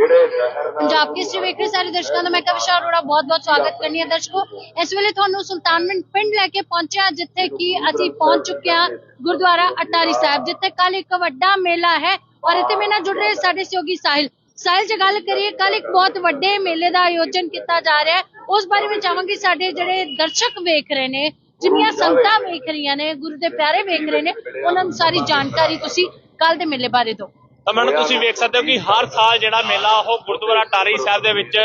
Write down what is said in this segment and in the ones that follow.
ਪੰਜਾਬ ਕੇਸਰੀ ਵੇਖ ਰਹੇ ਸਾਰੇ ਦਰਸ਼ਕਾਂ ਦਾ ਮੈਂ ਕਵਿਸ਼ਾ ਅਰੋੜਾ ਬਹੁਤ-ਬਹੁਤ ਸਵਾਗਤ ਕਰਨੀ ਹੈ ਦਰਸ਼ਕੋ। ਇਸ ਵੇਲੇ ਤੁਹਾਨੂੰ ਸੁਲਤਾਨਵਿੰਡ ਪਿੰਡ ਲੈ ਕੇ ਪਹੁੰਚਿਆ ਜਿੱਥੇ ਕਿ ਅਸੀਂ ਪਹੁੰਚ ਚੁੱਕੇ ਹਾਂ ਗੁਰਦੁਆਰਾ ਅਟਾਰੀ ਸਾਹਿਬ ਜਿੱਥੇ ਕੱਲ ਇੱਕ ਵੱਡਾ ਮੇਲਾ ਹੈ ਔਰ ਇੱਥੇ ਮੇਰੇ ਨਾਲ ਜੁੜ ਰਹੇ ਸਾਡੇ ਸਹਿਯੋਗੀ ਸਾਹਿਲ। ਸਾਹਿਲ ਜੇ ਗੱਲ ਕਰੀਏ ਕੱਲ ਇੱਕ ਬਹੁਤ ਵੱਡੇ ਮੇਲੇ ਦਾ ਆਯੋਜਨ ਕੀਤਾ ਜਾ ਰਿਹਾ ਹੈ। ਉਸ ਬਾਰੇ ਮੈਂ ਚਾਹਾਂਗੀ ਸਾਡੇ ਜਿਹੜੇ ਦਰਸ਼ਕ ਵੇਖ ਰਹੇ ਨੇ ਜਿੰਨੀਆਂ ਸੰਗਤਾਂ ਵੇਖ ਰਹੀਆਂ ਨੇ ਗੁਰੂ ਦੇ ਪਿਆਰੇ ਵੇਖ ਰਹੇ ਨੇ ਉਹਨਾਂ ਨੂੰ ਸਾਰੀ ਜਾਣਕਾਰੀ ਤੁਸੀਂ ਕੱਲ ਦੇ ਮੇਲੇ ਬਾਰੇ ਦਿਓ। ਤਾਂ ਮੈਨੂੰ ਤੁਸੀਂ ਵੇਖ ਸਕਦੇ ਹੋ ਕਿ ਹਰ ਸਾਲ ਜਿਹੜਾ ਮੇਲਾ ਉਹ ਗੁਰਦੁਆਰਾ ਟਾਰੀ ਸਾਹਿਬ ਦੇ ਵਿੱਚ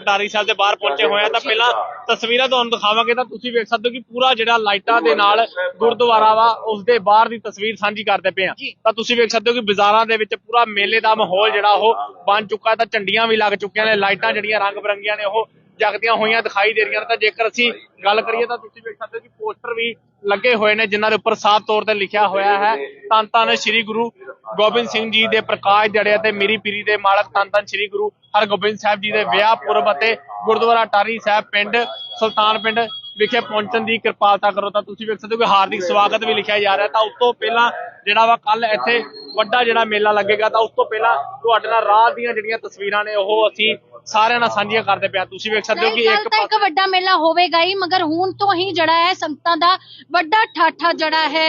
ਟਾਰੀ ਸਾਹਿਬ ਦੇ ਬਾਹਰ ਪਹੁੰਚੇ ਹੋਏ ਆ। ਤਾਂ ਪਹਿਲਾਂ ਤਸਵੀਰਾਂ ਤੁਹਾਨੂੰ ਦਿਖਾਵਾਂਗੇ, ਤਾਂ ਤੁਸੀਂ ਵੇਖ ਸਕਦੇ ਹੋ ਕਿ ਪੂਰਾ ਜਿਹੜਾ ਲਾਈਟਾਂ ਦੇ ਨਾਲ ਗੁਰਦੁਆਰਾ ਵਾ, ਉਸ ਦੇ ਬਾਹਰ ਦੀ ਤਸਵੀਰ ਸਾਂਝੀ ਕਰਦੇ ਪਏ ਆ। ਤਾਂ ਤੁਸੀਂ ਵੇਖ ਸਕਦੇ ਹੋ ਕਿ ਬਾਜ਼ਾਰਾਂ ਦੇ ਵਿੱਚ ਪੂਰਾ ਮੇਲੇ ਦਾ ਮਾਹੌਲ ਜਿਹੜਾ ਉਹ ਬਣ ਚੁੱਕਾ ਹੈ। ਤਾਂ ਝੰਡੀਆਂ ਵੀ ਲੱਗ ਚੁੱਕੀਆਂ ਨੇ, ਲਾਈਟਾਂ ਜਿਹੜੀਆਂ ਰੰਗ ਬਰੰਗੀਆਂ ਨੇ ਉਹ ਜਗਦੀਆਂ ਹੋਈਆਂ ਦਿਖਾਈ ਦੇ ਰਹੀਆਂ ਨੇ, ਤਾਂ ਜੇਕਰ ਅਸੀਂ ਗੱਲ ਕਰੀਏ ਤਾਂ ਤੁਸੀਂ ਵੇਖ ਸਕਦੇ ਹੋ ਕਿ ਪੋਸਟਰ ਵੀ ਲੱਗੇ ਹੋਏ ਨੇ, ਜਿਨ੍ਹਾਂ ਦੇ ਉੱਪਰ ਸਾਫ਼ ਤੌਰ ਤੇ ਲਿਖਿਆ ਹੋਇਆ ਹੈ। ਧੰਨ ਧੰਨ ਸ੍ਰੀ ਗੁਰੂ ਗੋਬਿੰਦ ਸਿੰਘ ਜੀ ਦੇ ਪ੍ਰਕਾਸ਼ ਦਿਹਾੜੇ ਅਤੇ ਮੇਰੀ ਪੀਰੀ ਦੇ ਮਾਲਕ ਧੰਨ ਧੰਨ ਸ੍ਰੀ ਗੁਰੂ ਹਰਗੋਬਿੰਦ ਸਾਹਿਬ ਜੀ ਦੇ ਵਿਆਹ ਪੁਰਬ ਅਤੇ ਗੁਰਦੁਆਰਾ ਟਾਰੀ ਸਾਹਿਬ ਪਿੰਡ, ਸੁਲਤਾਨ ਪਿੰਡ ਵਿਖੇ ਪਹੁੰਚਣ ਦੀ ਕਿਰਪਾਲਤਾ ਕਰੋ। ਤਾਂ ਤੁਸੀਂ ਵੇਖ ਸਕਦੇ ਹੋ ਕਿ ਹਾਰਦਿਕ ਸਵਾਗਤ ਵੀ ਲਿਖਿਆ ਜਾ ਰਿਹਾ। ਤਾਂ ਉਸ ਤੋਂ ਪਹਿਲਾਂ ਜਿਹੜਾ ਵਾ ਕੱਲ ਇੱਥੇ ਵੱਡਾ ਜਿਹੜਾ ਮੇਲਾ ਲੱਗੇਗਾ ਤਾਂ ਉਸ ਤੋਂ ਪਹਿਲਾਂ ਤੁਹਾਡੇ ਨਾਲ ਰਾਤ ਦੀਆਂ ਜਿਹੜੀਆਂ ਤਸਵੀਰਾਂ ਨੇ ਉਹ ਅਸੀਂ ਸਾਰਿਆਂ ਨਾਲ ਸਾਂਝੀਆਂ ਕਰਦੇ ਪਿਆ। ਤੁਸੀਂ ਵੇਖ ਸਕਦੇ ਹੋ ਕਿ ਇੱਕ ਤਾਂ ਇੱਕ ਵੱਡਾ ਮੇਲਾ ਹੋਵੇਗਾ ਹੀ ਮਗਰ ਹੁਣ ਤੋਂ ਹੀ ਜਿਹੜਾ ਹੈ ਸੰਗਤਾਂ ਦਾ ਵੱਡਾ ਠਾਠਾ ਜਿਹੜਾ ਹੈ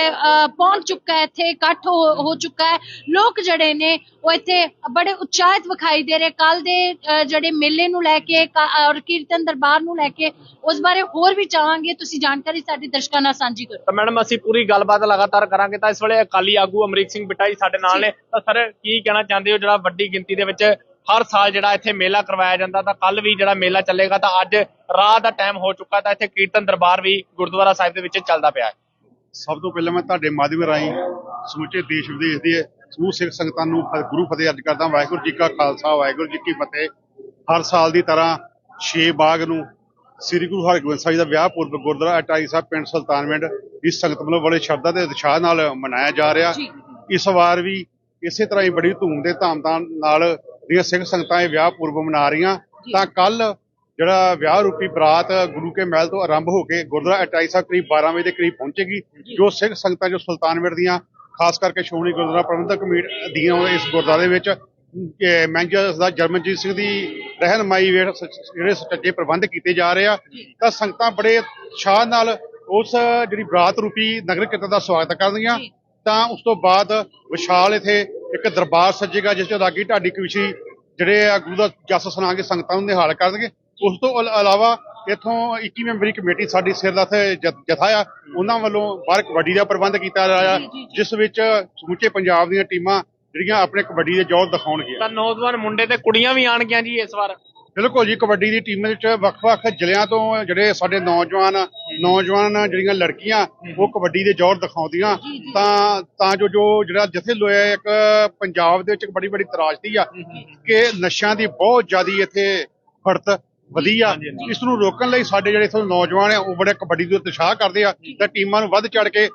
ਪਹੁੰਚ ਚੁੱਕਾ ਹੈ ਇੱਥੇ ਇਕੱਠ ਹੋ ਹੋ ਚੁੱਕਾ ਹੈ। ਲੋਕ ਜਿਹੜੇ ਨੇ ਉਹ ਇੱਥੇ ਬੜੇ ਉਤਸ਼ਾਹਿਤ ਵਿਖਾਈ ਦੇ ਰਹੇ। ਕੱਲ ਦੇ ਜਿਹੜੇ ਮੇਲੇ ਨੂੰ ਲੈ ਕੇ ਕ- ਔਰ ਕੀਰਤਨ ਦਰਬਾਰ ਨੂੰ ਲੈ ਕੇ ਉਸ ਬਾਰੇ ਹੋਰ ਵੀ ਚਾਹਾਂਗੇ। ਤੁਸੀਂ ਜਾਣਕਾਰੀ ਸਾਡੇ ਦਰਸ਼ਕਾਂ ਨਾਲ ਸਾਂਝੀ ਕਰੋ। ਤਾਂ ਮੈਡਮ ਅਸੀਂ ਪੂਰੀ ਗੱਲਬਾਤ ਲਗਾਤਾਰ ਕਰਾਂਗੇ ਤਾਂ ਇਸ ਵੇਲੇ ਅਕਾਲੀ ਆਗੂ ਅਮਰੀਕ ਸਿੰਘ ਬਿੱਟਾ ਸਾਡੇ ਨਾਲ ਨੇ। ਤਾਂ ਸਰ, ਕੀ ਕਹਿਣਾ ਚਾਹੁੰਦੇ ਹੋ? ਜਿਹੜਾ ਵੱਡੀ ਗਿਣਤੀ ਦੇ ਵਿੱਚ ਹਰ ਸਾਲ ਜਿਹੜਾ ਇੱਥੇ ਮੇਲਾ ਕਰਵਾਇਆ ਜਾਂਦਾ, ਤਾਂ ਕੱਲ ਵੀ ਜਿਹੜਾ ਮੇਲਾ ਚੱਲੇਗਾ, ਤਾਂ ਅੱਜ ਰਾਤ ਦਾ ਟਾਈਮ ਹੋ ਚੁੱਕਾ, ਤਾਂ ਇੱਥੇ ਕੀਰਤਨ ਦਰਬਾਰ ਵੀ ਗੁਰਦੁਆਰਾ ਸਾਹਿਬ ਦੇ ਵਿੱਚ ਚੱਲਦਾ ਪਿਆ ਹੈ। ਸਭ ਤੋਂ ਪਹਿਲਾਂ ਮੈਂ ਤੁਹਾਡੇ ਮਾਧਿਅਮ ਰਾਹੀਂ ਸਮੁੱਚੇ ਦੇਸ਼ ਵਿਦੇਸ਼ ਦੇ ਸਮੂਹ ਸਿੱਖ ਸੰਗਤਾਂ ਨੂੰ ਗੁਰੂ ਫਤਿਹ ਅਰਜ ਕਰਦਾ ਵਾਹਿਗੁਰੂ ਜੀ ਕਾ ਖਾਲਸਾ, ਵਾਹਿਗੁਰੂ ਜੀ ਕੀ ਫਤਿਹ। ਹਰ ਸਾਲ ਦੀ ਤਰ੍ਹਾਂ 6 ਬਾਗ ਨੂੰ ਸ੍ਰੀ ਗੁਰੂ ਹਰਗੋਬਿੰਦ ਸਾਹਿਬ ਦਾ ਵਿਆਹ ਪੁਰਬ ਗੁਰਦੁਆਰਾ ਅਟਾਈ ਸਾਹਿਬ ਪਿੰਡ ਸੁਲਤਾਨਵਿੰਡ ਇਸ ਸੰਗਤ ਵੱਲੋਂ ਬੜੇ ਸ਼ਰਧਾ ਤੇ ਉਤਸ਼ਾਹ ਨਾਲ ਮਨਾਇਆ ਜਾ ਰਿਹਾ। ਇਸ ਵਾਰ ਵੀ ਇਸੇ ਤਰ੍ਹਾਂ ਹੀ ਬੜੀ ਧੂਮ ਦੇ ਧਾਮਧਾਮ ਨਾਲ ਜਿਹੜੀਆਂ ਸਿੱਖ ਸੰਗਤਾਂ ਇਹ ਵਿਆਹ ਪੁਰਬ ਮਨਾ ਰਹੀਆਂ। ਤਾਂ ਕੱਲ ਜਿਹੜਾ ਵਿਆਹ ਰੂਪੀ ਬਰਾਤ ਗੁਰੂ ਕੇ ਮਹਿਲ ਤੋਂ ਆਰੰਭ ਹੋ ਕੇ ਗੁਰਦੁਆਰਾ ਅਟਾਈ ਸਾਹਿਬ ਕਰੀਬ 12 ਵਜੇ ਦੇ ਕਰੀਬ ਪਹੁੰਚੇਗੀ ਜੋ। ਸਿੱਖ ਸੰਗਤਾਂ ਜੋ ਸੁਲਤਾਨਵਿੰਡ ਦੀਆਂ ਖਾਸ ਕਰਕੇ ਸ਼੍ਰੋਮਣੀ ਗੁਰਦੁਆਰਾ ਪ੍ਰਬੰਧਕ ਕਮੇਟੀ ਅਧੀਨ ਇਸ ਗੁਰਦੁਆਰੇ ਵਿੱਚ ਮੈਨੇਜਰ ਦਾ ਜਰਮਨਜੀਤ ਸਿੰਘ ਦੀ ਰਹਿਨਮਾਈ ਜਿਹੜੇ ਸੁਚੱਜੇ ਪ੍ਰਬੰਧ ਕੀਤੇ ਜਾ ਰਹੇ ਆ ਤਾਂ ਸੰਗਤਾਂ ਬੜੇ ਉਤਸ਼ਾਹ ਨਾਲ ਉਸ ਜਿਹੜੀ ਬਰਾਤ ਰੂਪੀ ਨਗਰ ਕੀਰਤਨ ਦਾ ਸਵਾਗਤ ਕਰਦੀਆਂ ਤਾਂ ਉਸ ਤੋਂ ਬਾਅਦ ਵਿਸ਼ਾਲ ਇਥੇ ਇੱਕ ਦਰਬਾਰ ਸੱਜੇਗਾ ਜਿਸ ਚ ਰਾਗੀ ਢਾਡੀ ਕਵਿਸ਼ੀ ਜਿਹੜੇ ਆ ਗੁਰੂ ਦਾ ਜਸ ਸੁਣਾ ਕੇ ਸੰਗਤਾਂ ਨੂੰ ਨਿਹਾਲ ਕਰਨਗੇ। ਉਸ ਤੋਂ ਇਲ- ਇਲਾਵਾ ਇਥੋਂ 21 ਮੈਂਬਰੀ ਕਮੇਟੀ ਸਾਡੀ ਸਿਰ ਦਾ ਜਥਾ ਆ ਉਹਨਾਂ ਵੱਲੋਂ ਬਾਹਰ ਕਬੱਡੀ ਦਾ ਪ੍ਰਬੰਧ ਕੀਤਾ ਜਾ ਰਿਹਾ ਜਿਸ ਵਿੱਚ ਸਮੁੱਚੇ ਪੰਜਾਬ ਦੀਆਂ ਟੀਮਾਂ ਜਿਹੜੀਆਂ ਆਪਣੇ ਕਬੱਡੀ ਦੇ ਜੋਰ ਦਿਖਾਉਣਗੀਆਂ। ਤਾਂ ਨੌਜਵਾਨ ਮੁੰਡੇ ਤੇ ਕੁੜੀਆਂ ਵੀ ਆਣਗੀਆਂ ਜੀ ਇਸ ਵਾਰ। ਬਿਲਕੁਲ ਜੀ ਕਬੱਡੀ ਦੀ ਟੀਮ ਵਿੱਚ ਵੱਖ-ਵੱਖ ਜ਼ਿਲ੍ਹਿਆਂ ਤੋਂ ਜਿਹੜੇ ਸਾਡੇ ਨੌਜਵਾਨ ਨੌਜਵਾਨ ਜਿਹੜੀਆਂ ਲੜਕੀਆਂ ਉਹ ਕਬੱਡੀ ਦੇ ਜ਼ੋਰ ਦਿਖਾਉਂਦੀਆਂ। ਤਾਂ ਤਾਂ ਜੋ ਜੋ ਜਿਹੜਾ ਜਥੇ ਲੋਇਆ ਇੱਕ ਪੰਜਾਬ ਦੇ ਵਿੱਚ ਇੱਕ ਬੜੀ ਬੜੀ ਤਰਾਜਦੀ ਆ ਕਿ ਨਸ਼ਿਆਂ ਦੀ ਬਹੁਤ ਜ਼ਿਆਦੀ ਇੱਥੇ ਫੜਤ ਵਧੀ ਆ। ਇਸ ਨੂੰ ਰੋਕਣ ਲਈ ਸਾਡੇ ਜਿਹੜੇ ਇੱਥੋਂ ਨੌਜਵਾਨ ਆ ਉਹ ਬੜੇ ਕਬੱਡੀ ਦੇ ਉਤਸ਼ਾਹ ਕਰਦੇ ਆ ਤਾਂ ਟੀਮਾਂ ਨੂੰ ਵੱਧ ਚੜ ਕੇ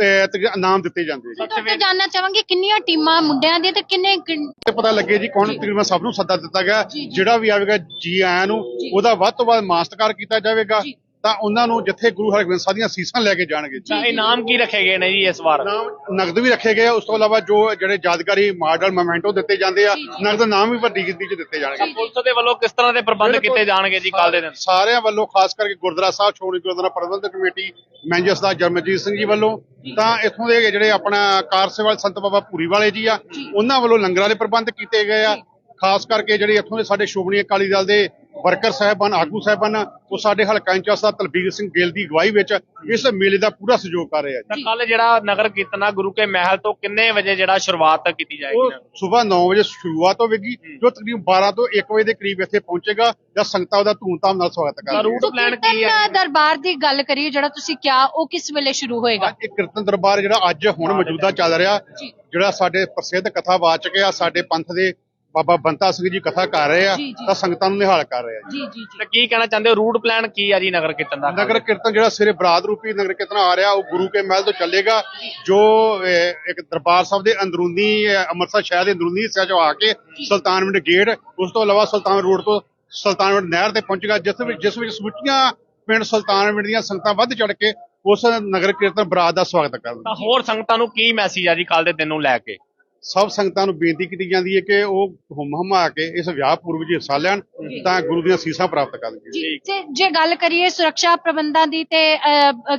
ਅਹ, ਤਕ- ਇਨਾਮ ਦਿੱਤੇ ਜਾਂਦੇ ਜੀ। ਤੋਂ ਜਾਨਣਾ ਚਾਹਾਂਗੀ ਕਿੰਨੀਆਂ ਟੀਮਾਂ ਮੁੰਡਿਆਂ ਦੀਆਂ ਤੇ ਕਿੰਨੇ ਕਿੰਨ- ਤੇ ਪਤਾ ਲੱਗੇ ਜੀ ਕੌਣ ਤਕਰੀਬਨ ਸਭ ਨੂੰ ਸੱਦਾ ਦਿੱਤਾ ਗਿਆ। ਜਿਹੜਾ ਵੀ ਆਵੇਗਾ ਜੀ ਆਇਆਂ ਨੂੰ ਉਹਦਾ ਵੱਧ ਤੋਂ ਵੱਧ ਮਾਣ ਸਤਿਕਾਰ ਕੀਤਾ ਜਾਵੇਗਾ। ਤਾਂ ਉਹਨਾਂ ਨੂੰ ਜਿੱਥੇ ਗੁਰੂ ਹਰਗੋਬਿੰਦ ਸਾਹਿਬ ਦੀਆਂ ਸੀਸਾਂ ਲੈ ਕੇ ਜਾਣਗੇ। ਤਾਂ ਇਨਾਮ ਕੀ ਰੱਖੇ ਗਏ ਨੇ ਜੀ ਇਸ ਵਾਰ? ਨਾਮ ਨਗਦ ਵੀ ਰੱਖੇ ਗਏ ਆ, ਉਸ ਤੋਂ ਇਲਾਵਾ ਜੋ ਜਿਹੜੇ ਯਾਦਗਾਰੀ ਮਾਡਲ ਮੋਮੈਂਟੋ ਦਿੱਤੇ ਜਾਂਦੇ ਆ ਨਗਦ ਨਾਮ ਵੀ ਵੱਡੀ ਗਿਣਤੀ 'ਚ ਦਿੱਤੇ ਜਾਣਗੇ। ਪੁਲਿਸ ਦੇ ਵੱਲੋਂ ਕਿਸ ਤਰ੍ਹਾਂ ਦੇ ਪ੍ਰਬੰਧ ਕੀਤੇ ਜਾਣਗੇ ਜੀ ਕੱਲ ਦੇ ਦਿਨ? ਸਾਰਿਆਂ ਵੱਲੋਂ ਖਾਸ ਕਰਕੇ ਗੁਰਦੁਆਰਾ ਸਾਹਿਬ ਛੋੜੀ ਗੁਰਦੁਆਰਾ ਪ੍ਰਬੰਧਕ ਕਮੇਟੀ ਮੈਨੇਜਰ ਦਾ ਜਰਮਜੀਤ ਸਿੰਘ ਜੀ ਵੱਲੋਂ ਤਾਂ ਇੱਥੋਂ ਦੇ ਜਿਹੜੇ ਆਪਣਾ ਕਾਰ ਸੇਵਾ ਸੰਤ ਬਾਬਾ ਭੂਰੀ ਵਾਲੇ ਜੀ ਆ ਉਹਨਾਂ ਵੱਲੋਂ ਲੰਗਰਾਂ ਦੇ ਪ੍ਰਬੰਧ ਕੀਤੇ ਗਏ ਆ। ਖਾਸ ਕਰਕੇ ਜਿਹੜੇ ਇੱਥੋਂ ਦੇ ਸਾਡੇ ਸ਼੍ਰੋਮਣੀ ਅਕਾਲੀ ਦਲ ਦੇ ਵਰਕਰ ਸਾਹਿਬਾਨ ਆਗੂ ਸਾਹਿਬਾਨ ਉਹ ਸਾਡੇ ਹਲਕਾ ਇੰਚਾਰਜ ਸਾਹਿਬ ਤਲਬੀਰ ਸਿੰਘ ਗਿੱਲ ਦੀ ਅਗਵਾਈ ਵਿੱਚ ਇਸ ਮੇਲੇ ਦਾ ਪੂਰਾ ਸਹਿਯੋਗ ਕਰ ਰਹੇ ਆ ਤਾਂ ਕੱਲ ਜਿਹੜਾ ਨਗਰ ਕੀਰਤਨ ਗੁਰੂ ਕੇ ਮਹਿਲ ਤੋਂ ਕਿੰਨੇ ਵਜੇ ਜਿਹੜਾ ਸ਼ੁਰੂਆਤ ਕੀਤੀ ਜਾਏਗੀ? ਉਹ ਸਵੇਰ 9 ਵਜੇ ਸ਼ੁਰੂਆਤ ਹੋਵੇਗੀ ਜੋ ਤਕਰੀਬਨ 12 ਤੋਂ 1 ਵਜੇ ਦੇ ਕਰੀਬ ਇੱਥੇ ਪਹੁੰਚੇਗਾ ਜਦ ਸੰਗਤਾਂ ਉਹਦਾ ਧੂਮਧਾਮ ਨਾਲ ਸਵਾਗਤ ਤਾਂ ਕਰਨਗੀਆਂ ਰੂਟ ਪਲਾਨ ਕੀ ਹੈ? ਦਰਬਾਰ ਦੀ ਗੱਲ ਕਰੀਏ ਜਿਹੜਾ ਤੁਸੀਂ ਕਿਹਾ ਉਹ ਕਿਸ ਵੇਲੇ ਸ਼ੁਰੂ ਹੋਏਗਾ? ਅੱਜ ਇਹ ਕੀਰਤਨ ਦਰਬਾਰ ਜਿਹੜਾ ਅੱਜ ਹੁਣ ਮੌਜੂਦਾ ਚੱਲ ਰਿਹਾ ਜੀ। ਜਿਹੜਾ ਸਾਡੇ ਪ੍ਰਸਿੱਧ ਕਥਾਵਾਚਕ ਆ ਸਾਡੇ ਪੰਥ ਦੇ ਬਾਬਾ ਬੰਤਾ ਸਿੰਘ ਜੀ ਕਥਾ ਕਰ ਰਹੇ ਆ ਜੀ, ਜੀ। ਤਾਂ ਸੰਗਤਾਂ ਨੂੰ ਨਿਹਾਲ ਕਰ ਰਹੇ ਆ ਜੀ। ਜੀ ਜੀ ਤਾਂ ਕੀ ਕਹਿਣਾ ਚਾਹੁੰਦੇ ਹੋ? ਰੂਟ ਪਲਾਨ ਕੀ ਆ ਜੀ ਨਗਰ ਕੀਰਤਨ ਦਾ? ਨਗਰ ਕੀਰਤਨ ਜਿਹੜਾ ਸਵੇਰੇ ਬਰਾਤ ਰੂਪੀ ਨਗਰ ਕੀਰਤਨ ਆ ਰਿਹਾ ਉਹ ਗੁਰੂ ਕੇ ਮਹਿਲ ਤੋਂ ਚੱਲੇਗਾ ਜੋ। ਅਹ, ਇੱਕ ਦਰਬਾਰ ਸਾਹਿਬ ਦੇ ਅੰਦਰੂਨੀ ਅਹ, ਅੰਮ੍ਰਿਤਸਰ ਸ਼ਹਿਰ ਦੇ ਅੰਦਰੂਨੀ ਹਿੱਸੇ ਚੋਂ ਆ ਕੇ ਸੁਲਤਾਨਵਿੰਡ ਗੇਟ ਉਸ ਤੋਂ ਇਲਾਵਾ ਸੁਲਤਾਨ ਰੋਡ ਤੋਂ ਸੁਲਤਾਨਵਿੰਡ ਨਹਿਰ ਤੇ ਪਹੁੰਚੇਗਾ ਜਿਸ ਵਿੱਚ ਜਿਸ ਵਿੱਚ ਸਮੁੱਚੀਆਂ ਪਿੰਡ ਸੁਲਤਾਨਵਿੰਡ ਦੀਆਂ ਸੰਗਤਾਂ ਵੱਧ ਚੜ ਕੇ ਉਸ ਨਗਰ ਕੀਰਤਨ ਬਰਾਤ ਦਾ ਸਵਾਗਤ ਕਰਨ ਤਾਂ ਹੋਰ ਸੰਗਤਾਂ ਨੂੰ ਕੀ ਮੈਸੇਜ ਆ ਜੀ ਕੱਲ ਦੇ ਦਿਨ ਨੂੰ ਲੈ ਕੇ? ਸਭ ਸੰਗਤਾਂ ਨੂੰ ਬੇਨਤੀ ਕੀਤੀ ਜਾਂਦੀ ਹੈ ਕਿ ਉਹ ਹੁਮ ਹਮਾ ਕੇ ਇਸ ਵਿਆਹ ਪੂਰਵ ਵਿੱਚ ਹਿੱਸਾ ਲੈਣ ਤਾਂ ਗੁਰੂ ਦੀਆਂ ਸੀਸਾਂ ਪ੍ਰਾਪਤ ਕਰਨ ਜੀ ਤੇ ਜੇ ਗੱਲ ਕਰੀਏ ਸੁਰੱਖਿਆ ਪ੍ਰਬੰਧਾਂ ਦੀ ਤੇ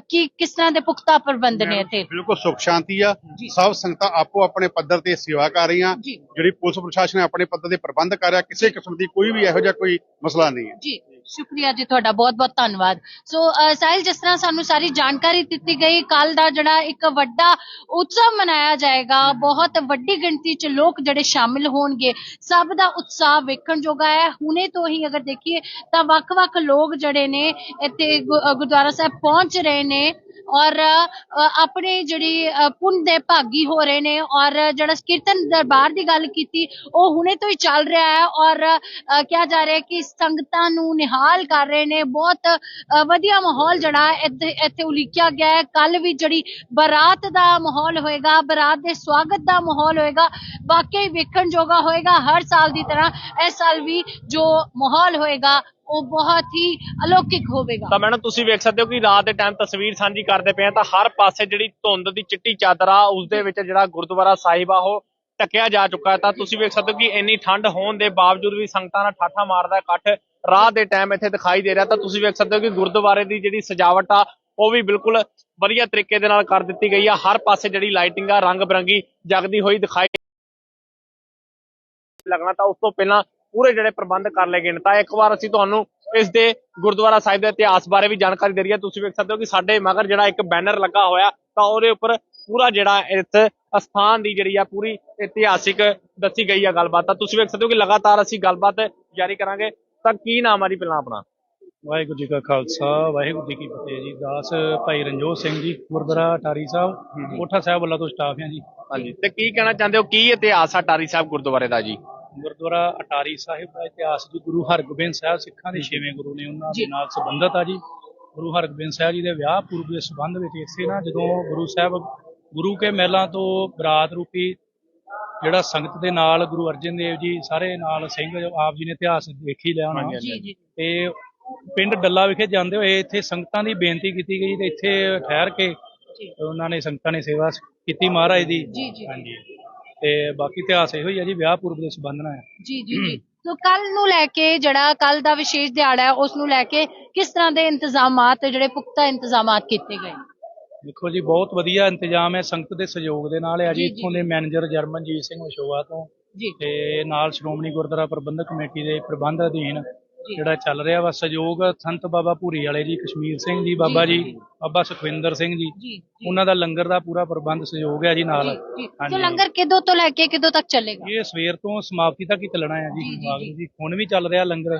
ਕੀ ਕਿਸ ਤਰ੍ਹਾਂ ਦੇ ਪੁਖਤਾ ਪ੍ਰਬੰਧ ਨੇ ਇੱਥੇ? ਬਿਲਕੁਲ ਸੁਖ ਸ਼ਾਂਤੀ ਆ। ਸਭ ਸੰਗਤਾਂ ਆਪੋ ਆਪਣੇ ਪੱਧਰ ਤੇ ਸੇਵਾ ਕਰ ਰਹੀਆਂ। ਜਿਹੜੀ ਪੁਲਿਸ ਪ੍ਰਸ਼ਾਸਨ ਆਪਣੇ ਪੱਧਰ ਦੇ ਪ੍ਰਬੰਧ ਕਰ ਰਿਹਾ ਕਿਸੇ ਕਿਸਮ ਦੀ ਕੋਈ ਵੀ ਇਹੋ ਜਿਹਾ ਕੋਈ ਮਸਲਾ ਨਹੀਂ ਹੈ। ਜੀ। ਸ਼ੁਕਰੀਆ ਜੀ ਤੁਹਾਡਾ ਬਹੁਤ ਬਹੁਤ ਧੰਨਵਾਦ। ਸੋ ਅਹ, ਸਾਹਿਲ ਜਿਸ ਤਰ੍ਹਾਂ ਸਾਨੂੰ ਸਾਰੀ ਜਾਣਕਾਰੀ ਦਿੱਤੀ ਗਈ ਕੱਲ ਦਾ ਜਿਹੜਾ ਇੱਕ ਵੱਡਾ ਉਤਸਵ ਮਨਾਇਆ ਜਾਏਗਾ ਬਹੁਤ ਵੱਡੀ ਗਿਣਤੀ ਚ ਲੋਕ ਜਿਹੜੇ ਸ਼ਾਮਿਲ ਹੋਣਗੇ ਸਭ ਦਾ ਉਤਸ਼ਾਹ ਵੇਖਣ ਜੋਗਾ ਹੈ। ਹੁਣੇ ਤੋਂ ਹੀ ਅਗਰ ਦੇਖੀਏ ਤਾਂ ਵੱਖ-ਵੱਖ ਲੋਕ ਜਿਹੜੇ ਨੇ ਇੱਥੇ ਗੁ- ਅਹ, ਗੁਰਦੁਆਰਾ ਸਾਹਿਬ ਪਹੁੰਚ ਰਹੇ ਨੇ। ਔਰ ਆਪਣੇ ਜਿਹੜੀ ਪੁੰਨ ਦੇ ਭਾਗੀ ਹੋ ਰਹੇ ਨੇ ਔਰ ਜਿਹੜਾ ਕੀਰਤਨ ਦਰਬਾਰ ਦੀ ਗੱਲ ਕੀਤੀ, ਉਹ ਹੁਣੇ ਤੋਂ ਹੀ ਚੱਲ ਰਿਹਾ ਹੈ ਔਰ ਕਿਹਾ ਜਾ ਰਿਹਾ ਕਿ ਸੰਗਤਾਂ ਨੂੰ ਨਿਹਾਲ ਕਰ ਰਹੇ ਨੇ, ਬਹੁਤ ਵਧੀਆ ਮਾਹੌਲ ਜਿਹੜਾ ਇੱਥੇ ਇੱਥੇ ਉਲੀਕਿਆ ਗਿਆ ਹੈ। ਕੱਲ ਵੀ ਜਿਹੜੀ ਬਰਾਤ ਦਾ ਮਾਹੌਲ ਹੋਏਗਾ, ਬਰਾਤ ਦੇ ਸਵਾਗਤ ਦਾ ਮਾਹੌਲ ਹੋਏਗਾ, ਵਾਕਈ ਵੇਖਣ ਜੋਗਾ ਹੋਏਗਾ ਹਰ ਸਾਲ ਦੀ ਤਰ੍ਹਾਂ। ਇਸ ਸਾਲ ਵੀ ਜੋ ਮਾਹੌਲ ਹੋਏਗਾ ਉਹ ਬਹੁਤ ਹੀ ਅਲੌਕਿਕ ਹੋਵੇਗਾ। ਤਾਂ ਮੈਡਮ, ਤੁਸੀਂ ਵੇਖ ਸਕਦੇ ਹੋ ਕਿ ਰਾਤ ਦੇ ਟਾਈਮ ਤਸਵੀਰ ਸਾਂਝੀ ਕਰਦੇ ਪਏ ਆ, ਤਾਂ ਹਰ ਪਾਸੇ ਜਿਹੜੀ ਧੁੰਦ ਦੀ ਚਿੱਟੀ ਚਾਦਰ ਆ ਉਸ ਦੇ ਵਿੱਚ ਜਿਹੜਾ ਗੁਰਦੁਆਰਾ ਸਾਹਿਬ ਆ, ਉਹ ਢੱਕਿਆ ਜਾ ਚੁੱਕਾ ਹੈ। ਤਾਂ ਤੁਸੀਂ ਵੇਖ ਸਕਦੇ ਹੋ ਕਿ ਇੰਨੀ ਠੰਡ ਹੋਣ ਦੇ ਬਾਵਜੂਦ ਵੀ ਸੰਗਤਾਂ ਨਾਲ ਠਾਠਾ ਮਾਰਦਾ ਇਕੱਠ ਰਾਤ ਦੇ ਟਾਈਮ ਇੱਥੇ ਦਿਖਾਈ ਦੇ ਰਿਹਾ। ਤਾਂ ਤੁਸੀਂ ਵੇਖ ਸਕਦੇ ਹੋ ਕਿ ਗੁਰਦੁਆਰੇ ਦੀ ਜਿਹੜੀ ਸਜਾਵਟ ਆ, ਉਹ ਵੀ ਬਿਲਕੁਲ ਵਧੀਆ ਤਰੀਕੇ ਦੇ ਨਾਲ ਕਰ ਦਿੱਤੀ ਗਈ ਆ। ਹਰ ਪਾਸੇ ਜਿਹੜੀ ਲਾਈਟਿੰਗ ਆ ਰੰਗ ਬਰੰਗੀ ਜਗਦੀ ਹੋਈ ਦਿਖਾਈ ਲੱਗਣਾ ਤਾਂ ਉਸ ਤੋਂ ਪਹਿਲਾਂ ਪੂਰੇ ਜਿਹੜੇ ਪ੍ਰਬੰਧ ਕਰ ਲਏ ਗਏ ਨੇ। ਤਾਂ ਇੱਕ ਵਾਰ ਅਸੀਂ ਤੁਹਾਨੂੰ ਇਸ ਦੇ ਗੁਰਦੁਆਰਾ ਸਾਹਿਬ ਦੇ ਇਤਿਹਾਸ ਬਾਰੇ ਵੀ ਜਾਣਕਾਰੀ ਦੇ ਰਹੀ ਹੈ ਤੁਸੀਂ ਵੇਖ ਸਕਦੇ ਹੋ ਕਿ ਸਾਡੇ ਮਗਰ ਜਿਹੜਾ ਇੱਕ ਬੈਨਰ ਲੱਗਾ ਹੋਇਆ ਤਾਂ ਉਹਦੇ ਉੱਪਰ ਪੂਰਾ ਜਿਹੜਾ ਇਸ ਅਸਥਾਨ ਦੀ ਜਿਹੜੀ ਆ ਪੂਰੀ ਇਤਿਹਾਸਿਕ ਦੱਸੀ ਗਈ ਆ ਗੱਲਬਾਤ। ਤਾਂ ਤੁਸੀਂ ਵੇਖ ਸਕਦੇ ਹੋ ਕਿ ਲਗਾਤਾਰ ਅਸੀਂ ਗੱਲਬਾਤ ਜਾਰੀ ਕਰਾਂਗੇ। ਤਾਂ ਕੀ ਨਾਮ ਆ ਜੀ ਪਹਿਲਾਂ ਆਪਣਾ? ਵਾਹਿਗੁਰੂ ਜੀ ਕਾ ਖਾਲਸਾ ਵਾਹਿਗੁਰੂ ਜੀ ਕੀ ਫਤਿਹ ਜੀ। ਦਾਸ ਭਾਈ ਰਣਜੋਤ ਸਿੰਘ ਜੀ ਗੁਰਦੁਆਰਾ ਅਟਾਰੀ ਸਾਹਿਬ ਕੋਠਾ ਸਾਹਿਬ ਵੱਲੋਂ ਤੋਂ ਸਟਾਫ ਹੈ ਜੀ। ਹਾਂਜੀ ਤੇ ਕੀ ਕਹਿਣਾ ਚਾਹੁੰਦੇ ਹੋ? ਕੀ ਇਤਿਹਾਸ ਆ ਟਾਰੀ ਸਾਹਿਬ ਗੁਰਦੁਆਰੇ ਦਾ ਜੀ? ਗੁਰਦੁਆਰਾ ਅਟਾਰੀ ਸਾਹਿਬ ਦਾ ਇਤਿਹਾਸ ਜੀ ਗੁਰੂ ਹਰਗੋਬਿੰਦ ਸਾਹਿਬ ਸਿੱਖਾਂ ਦੇ ਛੇਵੇਂ ਗੁਰੂ ਨੇ ਉਹਨਾਂ ਦੇ ਨਾਲ ਸੰਬੰਧਤ ਆ ਜੀ। ਗੁਰੂ ਹਰਗੋਬਿੰਦ ਸਾਹਿਬ ਜੀ ਦੇ ਵਿਆਹ ਪੂਰਵ ਦੇ ਸੰਬੰਧ ਵਿੱਚ ਇਸੇ ਨਾ ਜਦੋਂ ਗੁਰੂ ਸਾਹਿਬ ਗੁਰੂ ਕੇ ਮਹਿਲਾਂ ਤੋਂ ਬਰਾਤ ਰੂਪੀ ਜਿਹੜਾ ਸੰਗਤ ਦੇ ਨਾਲ ਗੁਰੂ ਅਰਜਨ ਦੇਵ ਜੀ ਸਾਰੇ ਨਾਲ ਸਿੰਘ ਆਪ ਜੀ ਨੇ ਇਤਿਹਾਸ ਦੇਖੀ ਲਿਆ ਜੀ ਤੇ ਪਿੰਡ ਡੱਲਾ ਵਿਖੇ ਜਾਂਦੇ ਹੋਏ ਇੱਥੇ ਸੰਗਤਾਂ ਦੀ ਬੇਨਤੀ ਕੀਤੀ ਗਈ ਤੇ ਇੱਥੇ ਠਹਿਰ ਕੇ ਉਹਨਾਂ ਨੇ ਸੰਗਤਾਂ ਨੇ ਸੇਵਾ ਕੀਤੀ ਮਹਾਰਾਜ ਦੀ। ਹਾਂਜੀ। ਤੇ ਬਾਕੀ ਇਤਿਹਾਸ ਇਹੋ ਹੀ ਹੈ ਜੀ ਵਿਆਹ ਪੂਰਵ ਦੇ ਸੰਬੰਧ ਨਾਲ ਹੈ ਜੀ ਜੀ ਜੀ। ਸੋ ਕੱਲ ਨੂੰ ਲੈ ਕੇ ਜਿਹੜਾ ਕੱਲ ਦਾ ਵਿਸ਼ੇਸ਼ ਦਿਹਾੜਾ ਹੈ ਉਸ ਨੂੰ ਲੈ ਕੇ ਕਿਸ ਤਰ੍ਹਾਂ ਦੇ ਇੰਤਜ਼ਾਮਾਤ ਜਿਹੜੇ ਪੁਖਤਾ ਇੰਤਜ਼ਾਮਾਤ ਕੀਤੇ ਗਏ? ਦੇਖੋ ਜੀ ਬਹੁਤ ਵਧੀਆ ਇੰਤਜ਼ਾਮ ਹੈ ਸੰਗਤ ਦੇ ਸਹਿਯੋਗ ਦੇ ਨਾਲ ਹੈ ਜੀ। ਇੱਥੋਂ ਦੇ ਮੈਨੇਜਰ ਜਰਮਨਜੀਤ ਸਿੰਘ ਵਿਸ਼ੋਆ ਤੋਂ ਜੀ। ਤੇ ਨਾਲ ਸ਼੍ਰੋਮਣੀ ਗੁਰਦੁਆਰਾ ਪ੍ਰਬੰਧਕ ਕਮੇਟੀ ਦੇ ਪ੍ਰਬੰਧ ਅਧੀਨ। ਜਿਹੜਾ ਚੱਲ ਰਿਹਾ ਵਾ ਸਹਿਯੋਗ ਸੰਤ ਬਾਬਾ ਭੂਰੀ ਵਾਲੇ ਜੀ ਕਸ਼ਮੀਰ ਸਿੰਘ ਜੀ ਬਾਬਾ ਜੀ। ਬਾਬਾ ਸੁਖਵਿੰਦਰ ਸਿੰਘ ਜੀ। ਉਹਨਾਂ ਦਾ ਲੰਗਰ ਦਾ ਪੂਰਾ ਪ੍ਰਬੰਧ ਸਹਿਯੋਗ ਹੈ ਜੀ ਨਾਲ। ਹਾਂਜੀ। ਲੰਗਰ ਕਿਦੋਂ ਤੋਂ ਲੈ ਕੇ ਕਿਦੋਂ ਤੱਕ ਚੱਲੇਗਾ? ਇਹ ਸਵੇਰ ਤੋਂ ਸਮਾਪਤੀ ਤੱਕ ਹੀ ਚੱਲਣਾ ਹੈ ਜੀ, ਜੀ ਜੀ, ਹੁਣ ਵੀ ਚੱਲ ਰਿਹਾ ਲੰਗਰ।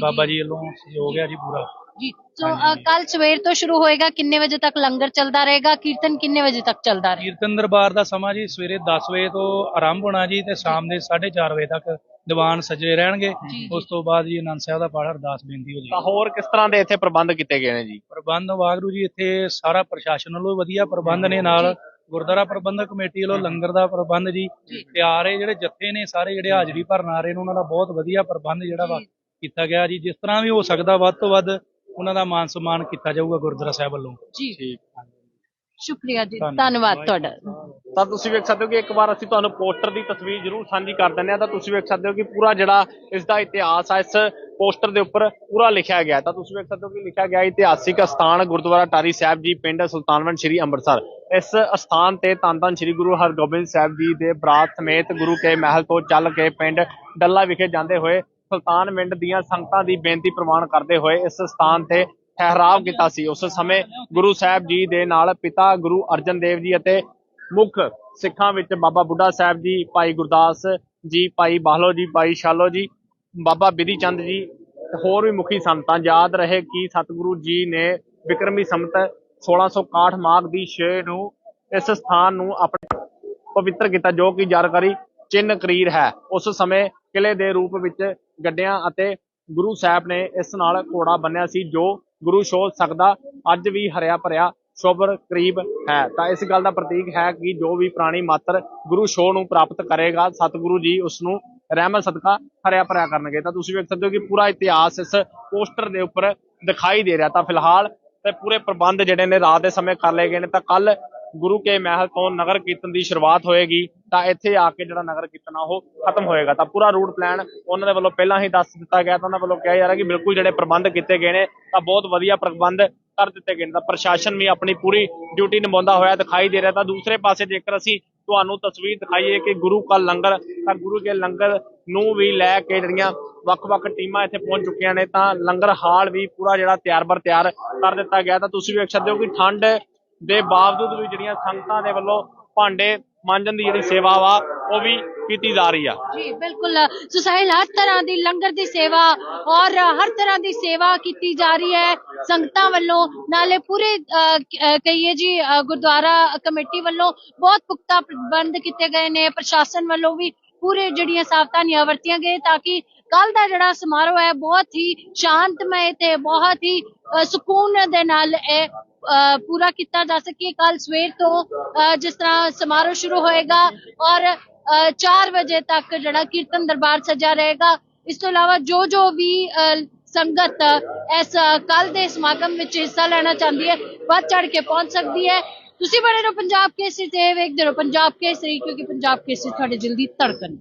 ਬਾਬਾ ਜੀ। ਵੱਲੋਂ ਸਹਿਯੋਗ ਹੈ ਜੀ ਪੂਰਾ। ਜੀ। ਸੋ ਕੱਲ ਸਵੇਰ ਤੋਂ ਸ਼ੁਰੂ ਹੋਏਗਾ। ਕਿੰਨੇ ਵਜੇ ਤੱਕ ਲੰਗਰ ਚੱਲਦਾ ਰਹੇਗਾ? ਕੀਰਤਨ ਕਿੰਨੇ ਵਜੇ ਤੱਕ ਚੱਲਦਾ ਰਹੇਗਾ? ਕੀਰਤਨ ਦਰਬਾਰ ਦਾ ਸਮਾਂ ਜੀ ਸਵੇਰੇ 10 ਵਜੇ ਤੋਂ ਆਰੰਭ ਹੋਣਾ ਜੀ ਤੇ ਸ਼ਾਮ ਦੇ 4:30 ਵਜੇ ਤੱਕ ਦੀਵਾਨ ਸਜੇ ਰਹਿਣਗੇ। ਉਸ ਤੋਂ ਬਾਅਦ ਜੀ ਆਨੰਦ ਸਾਹਿਬ ਦਾ ਪਾਠ ਅਰਦਾਸ ਬੇਨਤੀ ਹੋ ਤਾਂ ਜਾਏਗੀ ਹੋਰ ਕਿਸ ਤਰ੍ਹਾਂ ਦੇ ਇੱਥੇ ਪ੍ਰਬੰਧ ਕੀਤੇ ਗਏ ਨੇ ਜੀ? ਪ੍ਰਬੰਧ ਵਾਹਿਗੁਰੂ ਜੀ ਇੱਥੇ ਸਾਰਾ ਪ੍ਰਸ਼ਾਸਨ ਵੱਲੋਂ ਵਧੀਆ ਪ੍ਰਬੰਧ ਨੇ ਨਾਲ। ਗੁਰਦੁਆਰਾ ਪ੍ਰਬੰਧਕ ਕਮੇਟੀ ਵੱਲੋਂ ਲੰਗਰ ਦਾ ਪ੍ਰਬੰਧ ਜੀ। ਤੇ ਆ ਰਹੇ ਜਿਹੜੇ ਜੱਥੇ ਨੇ ਸਾਰੇ ਜਿਹੜੇ ਹਾਜ਼ਰੀ ਭਰਨ ਆ ਰਹੇ ਨੇ ਉਹਨਾਂ ਦਾ ਬਹੁਤ ਵਧੀਆ ਪ੍ਰਬੰਧ ਜਿਹੜਾ ਵਾ ਕੀਤਾ ਗਿਆ ਜੀ। ਜਿਸ ਤਰ੍ਹਾਂ ਵੀ ਹੋ ਸਕਦਾ ਵੱਧ ਤੋਂ ਵੱਧ ਉਹਨਾਂ ਦਾ ਮਾਨ ਸਨਮਾਨ ਕੀਤਾ ਜਾਊਗਾ ਗੁਰਦੁਆਰਾ ਸਾਹਿਬ ਵੱਲੋਂ। ਜੀ। ਠੀਕ। ਸ਼ੁਕਰੀਆ ਜੀ ਧੰਨਵਾਦ। ਤੁਹਾਡਾ ਤਾਂ ਤੁਸੀਂ ਵੇਖ ਸਕਦੇ ਹੋ ਕਿ ਇੱਕ ਵਾਰ ਅਸੀਂ ਤੁਹਾਨੂੰ ਪੋਸਟਰ ਦੀ ਤਸਵੀਰ ਜ਼ਰੂਰ ਸਾਂਝੀ ਕਰ ਦਿੰਦੇ ਆ ਤਾਂ ਤੁਸੀਂ ਵੇਖ ਸਕਦੇ ਹੋ ਕਿ ਪੂਰਾ ਜਿਹੜਾ ਇਸ ਦਾ ਇਤਿਹਾਸ ਆ ਇਸ ਪੋਸਟਰ ਦੇ ਉੱਪਰ ਪੂਰਾ ਲਿਖਿਆ ਗਿਆ। ਤਾਂ ਤੁਸੀਂ ਵੇਖ ਸਕਦੇ ਹੋ ਕਿ ਲਿਖਿਆ ਗਿਆ ਇਤਿਹਾਸਿਕ ਸਥਾਨ ਗੁਰਦੁਆਰਾ ਟਾਰੀ ਸਾਹਿਬ ਜੀ ਪਿੰਡ ਸੁਲਤਾਨਵੰਡ ਸ੍ਰੀ ਅੰਮ੍ਰਿਤਸਰ ਇਸ ਸਥਾਨ ਤੇ ਧੰਨ ਸ੍ਰੀ ਗੁਰੂ ਹਰਗੋਬਿੰਦ ਸਾਹਿਬ ਜੀ ਦੇ ਬਰਾਤ ਸਮੇਤ ਗੁਰੂ ਕੇ ਮਹਿਲ ਤੋਂ ਚੱਲ ਕੇ ਪਿੰਡ ਡੱਲਾ ਵਿਖੇ ਜਾਂਦੇ ਹੋਏ ਸੁਲਤਾਨ ਮਿੰਡ ਦੀਆਂ ਸੰਗਤਾਂ ਦੀ ਬੇਨਤੀ ਪ੍ਰਵਾਨ ਕਰਦੇ ਹੋਏ ਇਸ ਸਥਾਨ ਤੇ ਠਹਿਰਾਵ ਕੀਤਾ ਸੀ। ਉਸ ਸਮੇਂ ਗੁਰੂ ਸਾਹਿਬ ਜੀ ਦੇ ਨਾਲ ਪਿਤਾ ਗੁਰੂ ਅਰਜਨ ਦੇਵ ਜੀ ਅਤੇ ਮੁੱਖ ਸਿੱਖਾਂ ਵਿੱਚ ਬਾਬਾ ਬੁੱਢਾ ਸਾਹਿਬ ਜੀ, ਭਾਈ ਗੁਰਦਾਸ ਜੀ, ਭਾਈ ਬਾਹਲੋ ਜੀ, ਭਾਈ ਸ਼ਾਲੋ ਜੀ, ਬਾਬਾ ਬਿਧੀ ਚੰਦ ਜੀ ਹੋਰ ਵੀ ਮੁਖੀ ਸੰਤਾਂ ਯਾਦ ਰਹੇ ਕਿ ਸਤਿਗੁਰੂ ਜੀ ਨੇ ਵਿਕਰਮੀ ਸੰਮਤ 1661 ਮਾਘ ਦੀ 6 ਨੂੰ ਇਸ ਸਥਾਨ ਨੂੰ ਆਪਣੇ ਪਵਿੱਤਰ ਕੀਤਾ, ਜੋ ਕਿ ਜਾਣਕਾਰੀ ਚਿੰਨ ਕਰੀਰ ਹੈ। ਉਸ ਸਮੇਂ ਕਿਲੇ ਦੇ ਰੂਪ ਵਿੱਚ ਗੱਡਿਆਂ ਅਤੇ ਗੁਰੂ ਸਾਹਿਬ ਨੇ ਇਸ ਨਾਲ ਘੋੜਾ ਬੰਨਿਆ ਸੀ, ਜੋ ਗੁਰੂ ਸ਼ੋਧ ਸਕਦਾ, ਅੱਜ ਵੀ ਹਰਿਆ ਭਰਿਆ ਸ਼ੋਭਰ ਕਰੀਬ ਹੈ। ਤਾਂ ਇਸ ਗੱਲ ਦਾ ਪ੍ਰਤੀਕ ਹੈ ਕਿ ਜੋ ਵੀ ਪ੍ਰਾਣੀ ਮਾਤਰ ਗੁਰੂ ਸ਼ੋਅ ਨੂੰ ਪ੍ਰਾਪਤ ਕਰੇਗਾ, ਸਤਿਗੁਰੂ ਜੀ ਉਸ ਨੂੰ ਰਹਿਮਤ, ਸਦਕਾ ਹਰਿਆ ਭਰਿਆ ਕਰਨਗੇ। ਤਾਂ ਤੁਸੀਂ ਵੇਖ ਸਕਦੇ ਹੋ ਕਿ ਪੂਰਾ ਇਤਿਹਾਸ ਇਸ ਪੋਸਟਰ ਦੇ ਉੱਪਰ ਦਿਖਾਈ ਦੇ ਰਿਹਾ। ਤਾਂ ਫਿਲਹਾਲ ਤੇ ਪੂਰੇ ਪ੍ਰਬੰਧ ਜਿਹੜੇ ਨੇ ਰਾਤ ਦੇ ਸਮੇਂ ਕਰ ਲਏ ਗਏ ਨੇ। ਤਾਂ ਕੱਲ ਗੁਰੂ ਕੇ ਮਹਿਲ ਤੋਂ ਨਗਰ ਕੀਰਤਨ ਦੀ ਸ਼ੁਰੂਆਤ ਹੋਏਗੀ, ਤਾਂ ਇੱਥੇ ਆ ਕੇ ਜਿਹੜਾ ਨਗਰ ਕੀਰਤਨ ਆ ਉਹ ਖਤਮ ਹੋਏਗਾ। ਤਾਂ ਪੂਰਾ ਰੂਟ ਪਲਾਨ ਉਹਨਾਂ ਦੇ ਵੱਲੋਂ ਪਹਿਲਾਂ ਹੀ ਦੱਸ ਦਿੱਤਾ ਗਿਆ, ਤਾਂ ਉਹਨਾਂ ਵੱਲੋਂ ਕਿਹਾ ਜਾ ਰਿਹਾ ਕਿ ਬਿਲਕੁਲ ਜਿਹੜੇ ਪ੍ਰਬੰਧ ਕੀਤੇ ਗਏ ਨੇ, ਤਾਂ ਬਹੁਤ ਵਧੀਆ ਪ੍ਰਬੰਧ ਕਰ ਦਿੱਤੇ ਗਏ ਨੇ। ਤਾਂ ਪ੍ਰਸ਼ਾਸਨ ਵੀ ਆਪਣੀ ਪੂਰੀ ਡਿਊਟੀ ਨਿਭਾਉਂਦਾ ਹੋਇਆ ਦਿਖਾਈ ਦੇ ਰਿਹਾ। ਤਾਂ ਦੂਸਰੇ ਪਾਸੇ ਜੇਕਰ ਅਸੀਂ ਤੁਹਾਨੂੰ ਤਸਵੀਰ ਦਿਖਾਈਏ ਕਿ ਗੁਰੂ ਕਾ ਲੰਗਰ, ਤਾਂ ਗੁਰੂ ਕੇ ਲੰਗਰ ਨੂੰ ਵੀ ਲੈ ਕੇ ਜਿਹੜੀਆਂ ਵੱਖ-ਵੱਖ ਟੀਮਾਂ ਇੱਥੇ ਪਹੁੰਚ ਚੁੱਕੀਆਂ ਨੇ, ਤਾਂ ਲੰਗਰ ਹਾਲ ਵੀ ਪੂਰਾ ਜਿਹੜਾ ਤਿਆਰ ਬਰ ਤਿਆਰ ਕਰ ਦਿੱਤਾ ਗਿਆ। ਤਾਂ ਤੁਸੀਂ ਵੇਖ ਸਕਦੇ ਹੋ ਕਿ ਠੰਡ ਦੇ ਬਾਵਜੂਦ ਵੀ ਜਿਹੜੀਆਂ ਸੰਗਤਾਂ ਦੇ ਵੱਲੋਂ ਭਾਂਡੇ ਮਾਂਜਣ ਦੀ ਜਿਹੜੀ ਸੇਵਾ ਵਾ, ਉਹ ਵੀ ਕੀਤੀ ਜਾ ਰਹੀ ਆ। ਜੀ, ਬਿਲਕੁਲ। ਸੋ ਸਾਹਿਲ, ਹਰ ਤਰ੍ਹਾਂ ਦੀ ਲੰਗਰ ਦੀ ਸੇਵਾ ਔਰ ਹਰ ਤਰ੍ਹਾਂ ਦੀ ਸੇਵਾ ਕੀਤੀ ਜਾ ਰਹੀ ਹੈ ਸੰਗਤਾਂ ਵੱਲੋਂ। ਨਾਲੇ ਪੂਰੇ ਕਹੀਏ ਜੀ ਗੁਰਦੁਆਰਾ ਕਮੇਟੀ ਵੱਲੋਂ ਬਹੁਤ ਪੁਖਤਾ ਪ੍ਰਬੰਧ ਕੀਤੇ ਗਏ ਨੇ। ਪ੍ਰਸ਼ਾਸਨ ਵੱਲੋਂ ਵੀ ਪੂਰੇ ਜਿਹੜੀਆਂ ਸਾਵਧਾਨੀਆਂ ਵਰਤੀਆਂ ਗਏ ਤਾਂ ਕਿ ਕੱਲ ਦਾ ਜਿਹੜਾ ਸਮਾਰੋਹ ਹੈ ਬਹੁਤ ਹੀ ਸ਼ਾਂਤਮਈ ਤੇ ਬਹੁਤ ਹੀ ਸਕੂਨ ਦੇ ਨਾਲ ਇਹ ਪੂਰਾ ਕੀਤਾ ਜਾ ਸਕੇ। ਕੱਲ ਸਵੇਰ ਤੋਂ ਜਿਸ ਤਰ੍ਹਾਂ ਸਮਾਰੋਹ ਸ਼ੁਰੂ ਹੋਏਗਾ ਔਰ 4 ਵਜੇ ਤੱਕ ਜਿਹੜਾ ਕੀਰਤਨ ਦਰਬਾਰ ਸਜਾ ਰਹੇਗਾ। ਇਸ ਤੋਂ ਇਲਾਵਾ ਜੋ ਜੋ ਵੀ ਅਹ, ਸੰਗਤ ਇਸ ਕੱਲ ਦੇ ਸਮਾਗਮ ਵਿੱਚ ਹਿੱਸਾ ਲੈਣਾ ਚਾਹੁੰਦੀ ਹੈ ਵੱਧ ਚੜ ਕੇ ਪਹੁੰਚ ਸਕਦੀ ਹੈ। ਤੁਸੀਂ ਬਣੇ ਰਹੋ, ਪੰਜਾਬ ਕੇਸਰੀ ਤੇ ਵੇਖਦੇ ਰਹੋ, ਪੰਜਾਬ ਕੇਸਰੀ, ਕਿਉਂਕਿ ਪੰਜਾਬ ਕੇਸਰੀ ਤੁਹਾਡੇ ਦਿਲ ਦੀ ਧੜਕਣ।